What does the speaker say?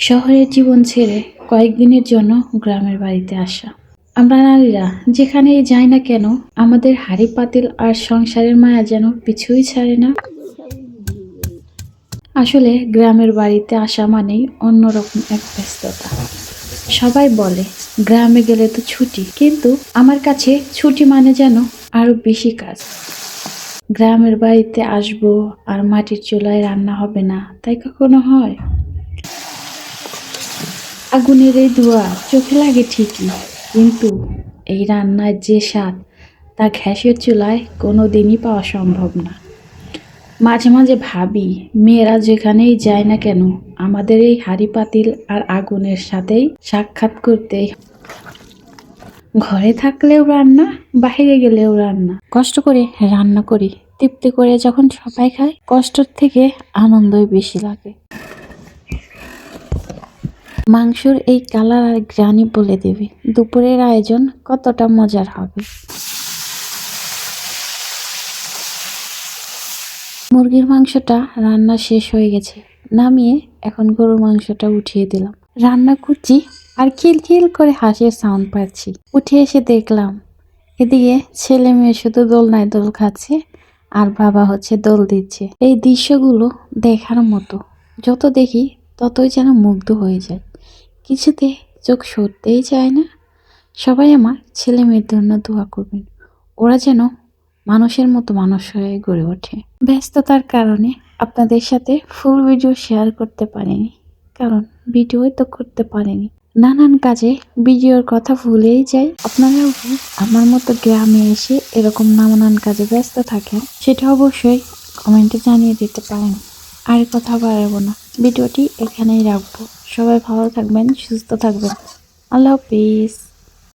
শহরের জীবন ছেড়ে কয়েকদিনের জন্য গ্রামের বাড়িতে আসা। আমরা নারীরা যেখানেই যাই না কেন, আমাদের হাড়ি পাতিল আর সংসারের মায়া যেন পিছুই ছাড়ে না। আসলে গ্রামের বাড়িতে আসা মানেই অন্যরকম এক ব্যস্ততা। সবাই বলে, গ্রামে গেলে তো ছুটি। কিন্তু আমার কাছে ছুটি মানে যেন আরও বেশি কাজ। গ্রামের বাড়িতে আসব আর মাটির চুলায় রান্না হবে না, তাই কখনো হয়? আগুনের এই ধোয়া চোখে লাগে ঠিকই, কিন্তু এই রান্নার যে স্বাদ, তা ঘ্যাসের চুলায় কোনো দিনই পাওয়া সম্ভব না। মাঝে মাঝে ভাবি, মেয়েরা যেখানেই যায় না কেন, আমাদের এই হাড়ি পাতিল আর আগুনের সাথেই সাক্ষাৎ করতে। ঘরে থাকলেও রান্না বাইরে গেলেও রান্না। কষ্ট করে রান্না করি, তৃপ্তি করে যখন সবাই খায়, কষ্টর থেকে আনন্দই বেশি লাগে। মাংসর এই কালার আর গ্রানি বলে দেবে। দুপুরের আয়োজন কতটা মজার হবে। মুরগির মাংসটা রান্না শেষ হয়ে গেছে। নামিয়ে এখন গরুর মাংসটা উঠিয়ে দিলাম। রান্না করছি আর খিলখিল করে হাসির সাউন্ড পাচ্ছি। উঠে এসে দেখলাম, এদিকে ছেলে মেয়ে শুধু দোলনায় দোল খাচ্ছে আর বাবা হচ্ছে দোল দিচ্ছে। এই দৃশ্যগুলো দেখার মতো। যত দেখি ততই যেন মুগ্ধ হয়ে যায়। কিছুতে চোখ সরতেই চায় না। সবাই আমার ছেলে মেয়ের জন্য দোয়া করবেন। ওরা যেন মানুষের মতো মানুষ হয়ে গড়ে ওঠে। ব্যস্ততার কারণে আপনাদের সাথে ফুল ভিডিও শেয়ার করতে পারিনি। কারণ ভিডিওই তো করতে পারিনি। নানান কাজে ভিডিওর কথা ভুলেই যাই। আপনারাও আমার মতো গ্রামে এসে এরকম নানান কাজে ব্যস্ত থাকেন, সেটা অবশ্যই কমেন্টে জানিয়ে দিতে পারেন। আর কথা বাড়াবো না। ভিডিওটি এখানেই রাখব। সবাই ভালো থাকবেন সুস্থ থাকবেন। আল্লাহ হাফিজ।